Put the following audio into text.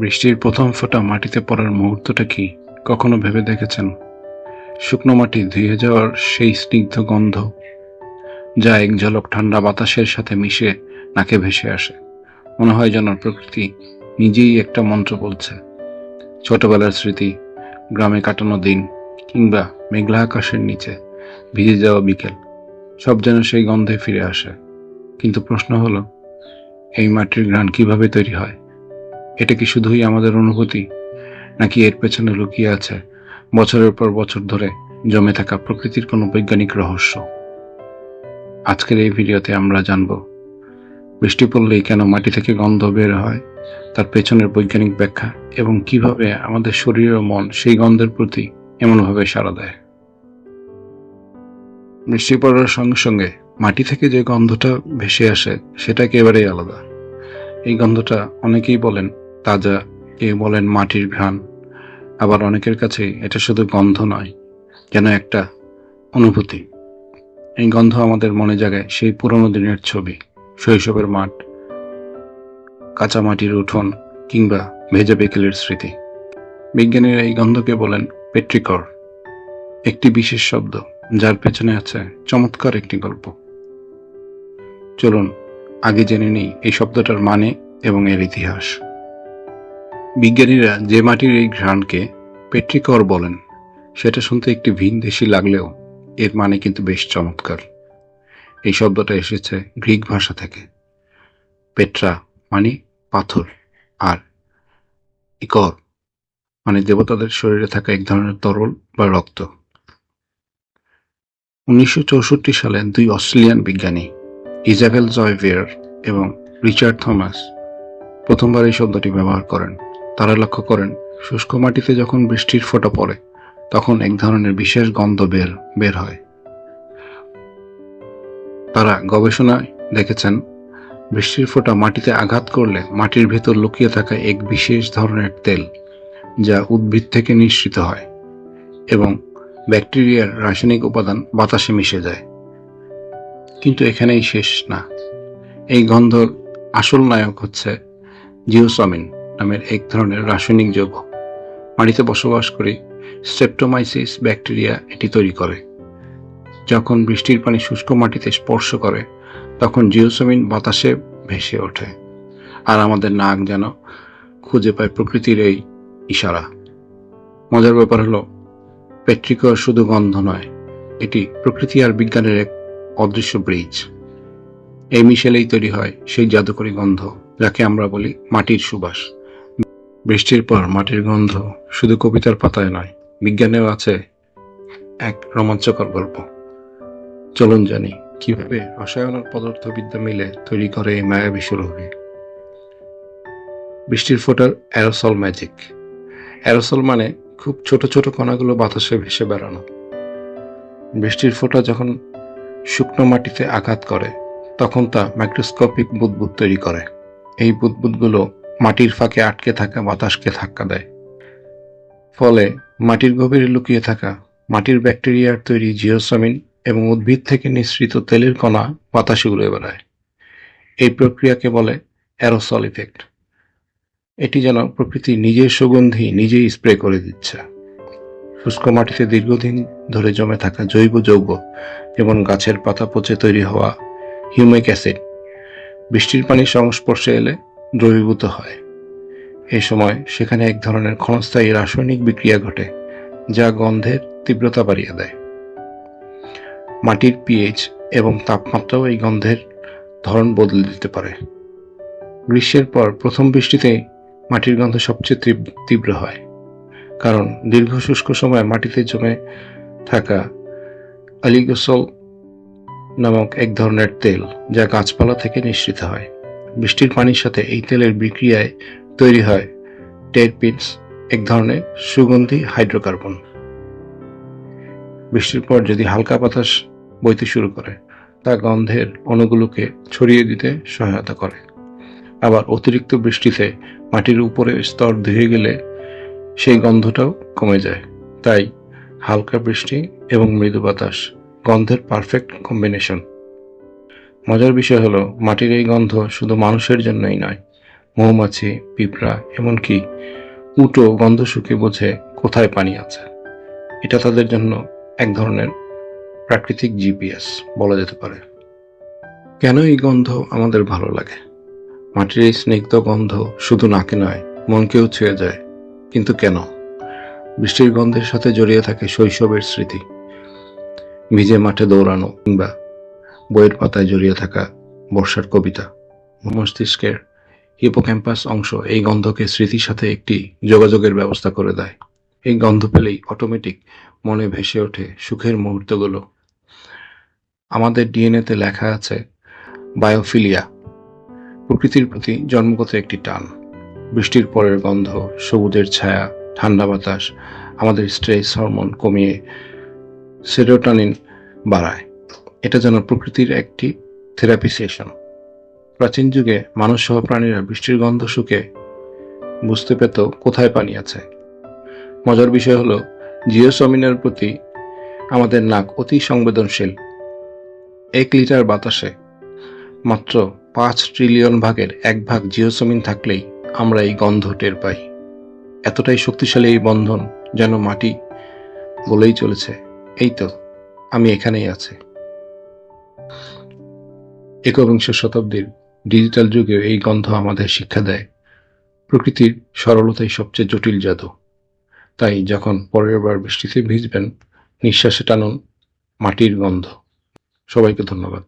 বৃষ্টির প্রথম ফোঁটা মাটিতে পড়ার মুহূর্তটা কি কখনো ভেবে দেখেছেন? শুকনো মাটি ধুয়ে যাওয়ার সেই স্নিগ্ধ গন্ধ যা এক ঝলক ঠান্ডা বাতাসের সাথে মিশে নাকে ভেসে আসে। মনে হয় যেন প্রকৃতি নিজেই একটা মন্ত্র বলছে। ছোটবেলার স্মৃতি, গ্রামে কাটানো দিন কিংবা মেঘলা আকাশের নিচে ভিজে যাওয়া বিকেল, সব যেন সেই গন্ধে ফিরে আসে। কিন্তু প্রশ্ন হলো, এই মাটির ঘ্রাণ কীভাবে তৈরি হয়? এটা কি শুধুই আমাদের অনুভূতি? নাকি এর পেছনে লুকিয়ে আছে বছরের পর বছর ধরে জমে থাকা প্রকৃতির কোনো বৈজ্ঞানিক রহস্য? আজকের এই ভিডিওতে আমরা জানব, বৃষ্টি পড়লেই কেন মাটি থেকে গন্ধ বের হয়, তার পেছনের বৈজ্ঞানিক ব্যাখ্যা এবং কীভাবে আমাদের শরীর ও মন সেই গন্ধের প্রতি এমনভাবে সাড়া দেয়। বৃষ্টি পড়ার সঙ্গে সঙ্গে মাটি থেকে যে গন্ধটা ভেসে আসে, সেটা একেবারেই আলাদা। এই গন্ধটা অনেকেই বলেন তাজা কেউ বলেন মাটির ঘ্রাণ। আবার অনেকের কাছে এটা শুধু গন্ধ নয়, যেন একটা অনুভূতি। এই গন্ধ আমাদের মনে জাগায় সেই পুরনো দিনের ছবি, শৈশবের মাঠ কাঁচা মাটির উঠোন কিংবা ভেজা বিকেলের স্মৃতি। বিজ্ঞানীরা এই গন্ধকে বলেন পেট্রিকর, একটি বিশেষ শব্দ, যার পেছনে আছে চমৎকার একটি গল্প। চলুন, আগে জেনে নিই এই শব্দটার মানে এবং এর ইতিহাস। বিজ্ঞানীরা যে মাটির এই ঘ্রাণকে পেট্রিকর বলেন, সেটা শুনতে একটি ভিন দেশি লাগলেও এর মানে কিন্তু বেশ চমৎকার। এই শব্দটা এসেছে গ্রিক ভাষা থেকে। পেট্রা মানে পাথর আর ইকর মানে দেবতাদের শরীরে থাকা এক ধরনের তরল বা রক্ত। উনিশশো চৌষট্টি সালে দুই অস্ট্রেলিয়ান বিজ্ঞানী ইজাবেল জয়ভিয়ার এবং রিচার্ড থমাস প্রথমবার এই শব্দটি ব্যবহার করেন। তারা লক্ষ্য করেন, শুষ্ক মাটিতে যখন বৃষ্টির ফোঁটা পড়ে, তখন এক ধরনের বিশেষ গন্ধ বের বের হয়। তারা গবেষণায় দেখেছেন, বৃষ্টির ফোঁটা মাটিতে আঘাত করলে মাটির ভেতর লুকিয়ে থাকা এক বিশেষ ধরনের তেল, যা উদ্ভিদ থেকে নিঃসৃত হয় এবং ব্যাকটেরিয়ার রাসায়নিক উপাদান বাতাসে মিশে যায়। কিন্তু এখানেই শেষ না। এই গন্ধর আসল নায়ক হচ্ছে জিওসামিন। নামের এক ধরনের রাসায়নিক যৌগ। মাটিতে বসবাস করে স্ট্রেপ্টোমাইসিস ব্যাকটেরিয়া এটি তৈরি করে। যখন বৃষ্টির পানি শুষ্ক মাটিতে স্পর্শ করে, তখন জিওসমিন বাতাসে ভেসে ওঠে। আর আমাদের নাক যেন খুঁজে পায় প্রকৃতির এই ইশারা। মজার ব্যাপার হলো পেট্রিকর শুধু গন্ধ নয়, এটি প্রকৃতি আর বিজ্ঞানের এক অদৃশ্য ব্রিজ। এই মিশেলেই তৈরি হয় সেই জাদুকরী গন্ধ, যাকে আমরা বলি মাটির সুবাস। বৃষ্টির পর মাটির গন্ধ শুধু কবিতার পাতায় নয়, বিজ্ঞানেও আছে এক রোমাঞ্চকর গল্প। চলুন জানি, কীভাবে রসায়ন আর পদার্থবিদ্যা মিলে তৈরি করে এই মায়াবী সুরভি। বৃষ্টির ফোটার অ্যারোসল ম্যাজিক। অ্যারোসল মানে খুব ছোট ছোট কণাগুলো বাতাসে ভেসে বেড়ানো। বৃষ্টির ফোঁটা যখন শুকনো মাটিতে আঘাত করে, তখন তা মাইক্রোস্কোপিক বুদবুদ তৈরি করে। এই বুদবুদগুলো মাটির ফাঁকে আটকে থাকা, বাতাসকে ধাক্কা দেয়। ফলে মাটির গভীরে লুকিয়ে থাকা, মাটির ব্যাকটেরিয়ার তৈরি জিওসামিন এবং উদ্ভিদ থেকে নিঃসৃত তেলের কণা বাতাসে উড়ে বেড়ায়। এই প্রক্রিয়াকে বলে অ্যারোসল ইফেক্ট। এটি যেন প্রকৃতি নিজের সুগন্ধি নিজেই স্প্রে করে দিচ্ছে। শুষ্ক মাটিতে দীর্ঘদিন ধরে জমে থাকা জৈব যৌগ যেমন গাছের পাতা পচে তৈরি হওয়া হিউমিক অ্যাসিড, বৃষ্টির পানির সংস্পর্শে এলে দ্রবীভূত হয়। এই সময় সেখানে এক ধরনের ক্ষণস্থায়ী রাসায়নিক বিক্রিয়া ঘটে, যা গন্ধের তীব্রতা বাড়িয়ে দেয়। মাটির পিএইচ এবং তাপমাত্রাও এই গন্ধের ধরন বদলে দিতে পারে। গ্রীষ্মের পর প্রথম বৃষ্টিতে মাটির গন্ধ সবচেয়ে তীব্র হয়, কারণ দীর্ঘ শুষ্ক সময় মাটিতে জমে থাকা অলিগোসল নামক এক ধরনের তেল, যা গাছপালা থেকে নিঃসৃত হয়। বৃষ্টির পানির সাথে এই তেলের বিক্রিয়ায় তৈরি হয় টেরপিনস এক ধরনের সুগন্ধি হাইড্রোকার্বন। বৃষ্টির পর যদি হালকা বাতাস বইতে শুরু করে, তা গন্ধের অণুগুলোকে ছড়িয়ে দিতে সহায়তা করে। আবার অতিরিক্ত বৃষ্টিতে মাটির উপরে স্তর ধুয়ে গেলে সেই গন্ধটাও কমে যায়। তাই হালকা বৃষ্টি এবং মৃদু বাতাস গন্ধের পারফেক্ট কম্বিনেশন। মজার বিষয় হলো, মাটির এই গন্ধ শুধু মানুষের জন্যই নয়, মৌমাছি, পিঁপড়া, এমনকি উটো গন্ধ শুকে বোঝে কোথায় পানি আছে। এটা তাদের জন্য এক ধরনের প্রাকৃতিক জিপিএস বলা যেতে পারে। কেন এই গন্ধ আমাদের ভালো লাগে? মাটির এই স্নিগ্ধ গন্ধ শুধু নাকে নয়, মনকেও ছুঁয়ে যায়। কিন্তু কেন? বৃষ্টির গন্ধের সাথে জড়িয়ে থাকে শৈশবের স্মৃতি। ভিজে মাঠে দৌড়ানো কিংবা বইয়ের পাতায় জড়িয়ে থাকা বর্ষার কবিতা। মস্তিষ্কের হিপোক্যাম্পাস অংশ এই গন্ধকে স্মৃতির সাথে একটি যোগাযোগের ব্যবস্থা করে দেয়। এই গন্ধ পেলেই অটোমেটিক মনে ভেসে ওঠে সুখের মুহূর্তগুলো। আমাদের ডিএনএতে লেখা আছে, বায়োফিলিয়া, প্রকৃতির প্রতি জন্মগত একটি টান। বৃষ্টির পরের গন্ধ, সবুজের ছায়া, ঠান্ডা বাতাস, আমাদের স্ট্রেস হরমোন কমিয়ে সেরোটানিন বাড়ায়। এটা যেন প্রকৃতির একটি থেরাপি সেশন। প্রাচীন যুগে মানুষ সহ প্রাণীরা বৃষ্টির গন্ধ শুকে বুঝতে পেত কোথায় পানি আছে। মজার বিষয় হলো, জিওসমিনের প্রতি আমাদের নাক অতি সংবেদনশীল। এক লিটার বাতাসে মাত্র পাঁচ ট্রিলিয়ন ভাগের এক ভাগ জিওসমিন থাকলেই আমরা এই গন্ধ টের পাই। এতটাই শক্তিশালী এই বন্ধন যেন মাটি বলেই চলেছে। এই তো, আমি এখানেই আছি। একবিংশ শতাব্দীর ডিজিটাল যুগেও এই গন্ধ আমাদের শিক্ষা দেয়। প্রকৃতির সরলতাই সবচেয়ে জটিল জাদু। তাই যখন পরের বার বৃষ্টিতে ভিজবেন, নিঃশ্বাসে টানুন মাটির গন্ধ। সবাইকে ধন্যবাদ।